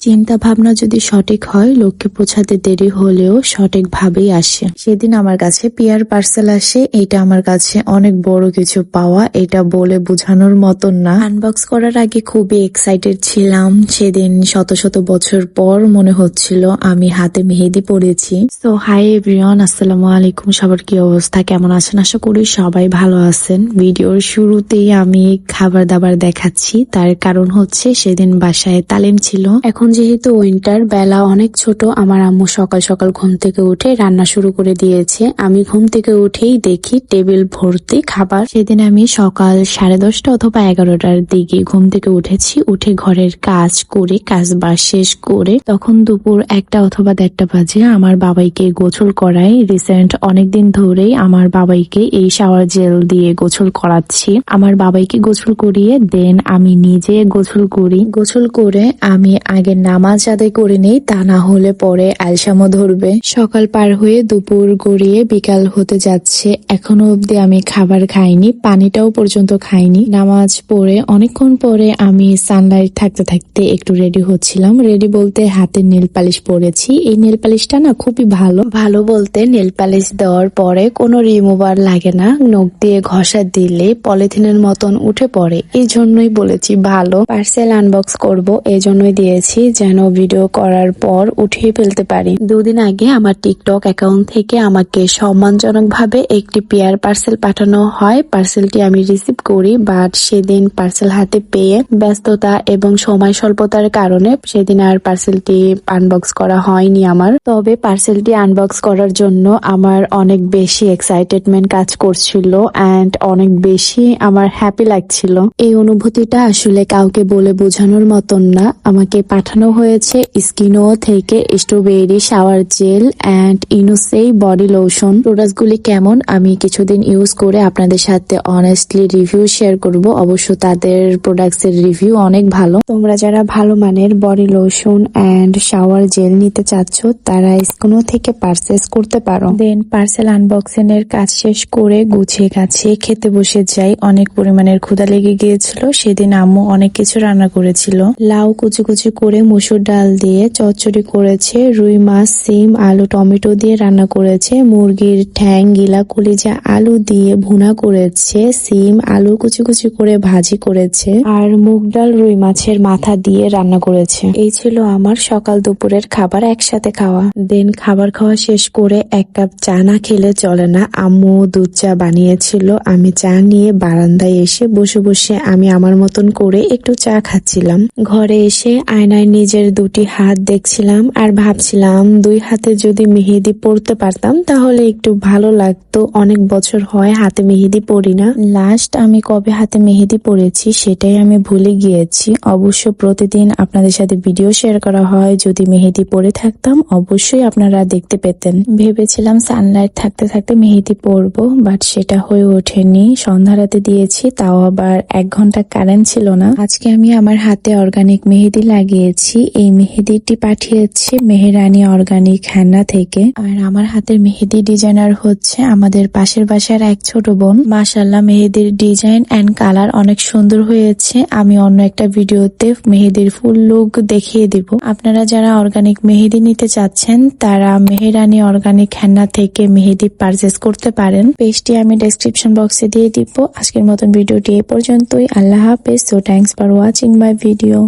চিন্তা ভাবনা যদি সঠিক হয় লক্ষ্যে পৌঁছাতে দেরি হলেও সঠিকভাবেই আসে। সেদিন আমার কাছে পিয়ার পার্সেল আসে এটা আমার কাছে অনেক বড় কিছু পাওয়া, এটা বলে বোঝানোর মতন না। আনবক্স করার আগে খুবই এক্সাইটেড ছিলাম। সেদিন শত শত বছর পর মনে হচ্ছিল আমি হাতে মেহেদি পড়েছি তো হাই এভরিওয়ান আসসালামু আলাইকুম। সবার কি অবস্থা? কেমন আছেন? আশা করি সবাই ভালো আছেন। ভিডিওর শুরুতেই আমি খাবার দাবার দেখাচ্ছি। তার কারণ হচ্ছে সেদিন বাসায় তালিম ছিল। এখন যেহেতু উইন্টার বেলা অনেক ছোট, আমার আম্মু সকাল সকাল ঘুম থেকে উঠে রান্না শুরু করে দিয়েছে। আমি ঘুম থেকে উঠেই দেখি টেবিল ভর্তি খাবার। সেদিন আমি সকাল সাড়ে দশটা অথবা এগারোটার দিকে ঘুম থেকে উঠেছি, উঠে ঘরের কাজ করে, কাজ বাজ শেষ করে তখন দুপুর একটা অথবা দেড়টা বাজে আমার বাবাইকে গোসল করাই। রিসেন্ট অনেকদিন ধরেই আমার বাবাইকে এই শাওয়ার জেল দিয়ে গোসল করাচ্ছি। আমার বাবাইকে গোসল করিয়ে দেন, আমি নিজে গোসল করি। গোসল করে আমি আগে নামাজ আদায় করে নেই, তা না হলে পরে আলসামো ধরবে। সকাল পার হয়ে দুপুর গড়িয়ে বিকাল হতে যাচ্ছে। এখনও অবধি আমি খাবার খাইনি, পানিটাও পর্যন্ত খাইনি। নামাজ পড়ে অনেকক্ষণ পরে আমি সানলাইট থাকতে থাকতে একটু রেডি হচ্ছিলাম। রেডি বলতে হাতে নেল পালিশ পরেছি। এই নেল পালিশটা না খুবই ভালো। ভালো বলতে নেল পালিশ দেওয়ার পরে কোনো রিমুভার লাগে না। নখ দিয়ে ঘষা দিলে পলিথিনের মতন উঠে পড়ে। এই জন্যই বলেছি ভালো। পার্সেল আনবক্স করব, এই জন্যই দিয়েছি। যেন ভিডিও করার পর উঠিয়ে ফেলতে পারি। দুদিন আগে আমার টিকটক অ্যাকাউন্ট থেকে আমাকে সম্মানজনক ভাবে একটি পেয়ার পার্সেল পাঠানো হয়। পার্সেলটি আমি রিসিভ করি বাট সেদিন পার্সেল হাতে পেয়ে ব্যস্ততা এবং সময় স্বল্পতার কারণে সেদিন আর পার্সেলটি আনবক্স করা হয়নি আমার। তবে পার্সেলটি আনবক্স করার জন্য আমার অনেক বেশি এক্সাইটেডমেন্ট কাজ করছিল অ্যান্ড অনেক বেশি আমার হ্যাপি লাগছিল। এই অনুভূতিটা আসলে কাউকে বলে বোঝানোর মতন না। আমাকে পাঠানো হয়েছে স্কিনো থেকে স্ট্রবেরি, শাওয়ার জেল অ্যান্ড ইনোসেই বডি লোশন। প্রোডাক্টগুলি কেমন? আমি কিছুদিন ইউজ করে আপনাদের সাথে অনেস্টলি রিভিউ শেয়ার করব। অবশ্য তাদের প্রোডাক্টস এর রিভিউ অনেক ভালো। তোমরা যারা ভালো মানের body lotion and shower gel নিতে চাচ্ছ, তারা স্কিনো থেকে পারচেস করতে পারো। দেন পার্সেল আনবক্সিং এর কাজ শেষ করে গুছিয়ে গাছিয়ে খেতে বসে যাই। অনেক পরিমাণের ক্ষুধা লেগে গিয়েছিল। সেদিন আম্মু অনেক কিছু রান্না করেছিল। লাউ কুচি কুচি করে মুসুর ডাল দিয়ে চচ্চড়ি করেছে, রুই মাছ, সিম, আলু, টমেটো দিয়ে রান্না করেছে, মুরগির ঠ্যাং, গিলা, কলিজা, আলু দিয়ে ভুনা করেছে, সিম, আলু কুচি কুচি করে ভাজি করেছে আর মুগ ডাল, রুই মাছের মাথা দিয়ে রান্না করেছে। এই ছিল আমার সকাল দুপুরের খাবার একসাথে খাওয়া। দেন খাবার খাওয়া শেষ করে এক কাপ চা না খেলে চলে না। আম্মু দুধ চা বানিয়েছিল। আমি চা নিয়ে বারান্দায় এসে বসে বসে আমি আমার মতন করে একটু চা খাচ্ছিলাম। ঘরে এসে আয়নায় নিজের দুটি হাত দেখছিলাম আর ভাবছিলাম, দুই হাতে যদি মেহেদি পরতে পারতাম, তাহলে একটু ভালো লাগতো। অনেক বছর হয় হাতে মেহেদি পরি না। লাস্ট আমি কবে হাতে মেহেদি পরেছি সেটাই আমি ভুলে গিয়েছি। অবশ্য প্রতিদিন আপনাদের সাথে ভিডিও শেয়ার করা হয়। যদি মেহেদি পরে থাকতাম, অবশ্যই আপনারা দেখতে পেতেন। ভেবেছিলাম সানলাইট থাকতে থাকতে মেহেদি পরবো বাট সেটা হয়ে ওঠেনি। সন্ধ্যা রাতে দিয়েছি, তাও আবার এক ঘণ্টা কারেন্ট ছিল না। আজকে আমি আমার হাতে অর্গানিক মেহেদি লাগিয়েছি। এই মেহেদিটি পাঠিয়েছে মেহেরানি অর্গানিক হ্যান্না থেকে। আর আমার হাতের মেহেদি ডিজাইনার হচ্ছে আমাদের পাশের বাসার এক ছোট বোন। মাসাল্লাহ মেহেদির ডিজাইন অ্যান্ড কালার অনেক সুন্দর হয়েছে। আমি অন্য একটা ভিডিওতে মেহেদির ফুল লুক দেখিয়ে দিব। আপনারা যারা অর্গানিক মেহেদি নিতে চাচ্ছেন, তারা মেহেরানি অর্গানিক হ্যান্না থেকে মেহেদি পারচেস করতে পারেন। পেজটি আমি ডেসক্রিপশন বক্সে দিয়ে দিব। আজকের মতন ভিডিওটি এ পর্যন্তই। আল্লাহ হাফেজ। So thanks for watching my video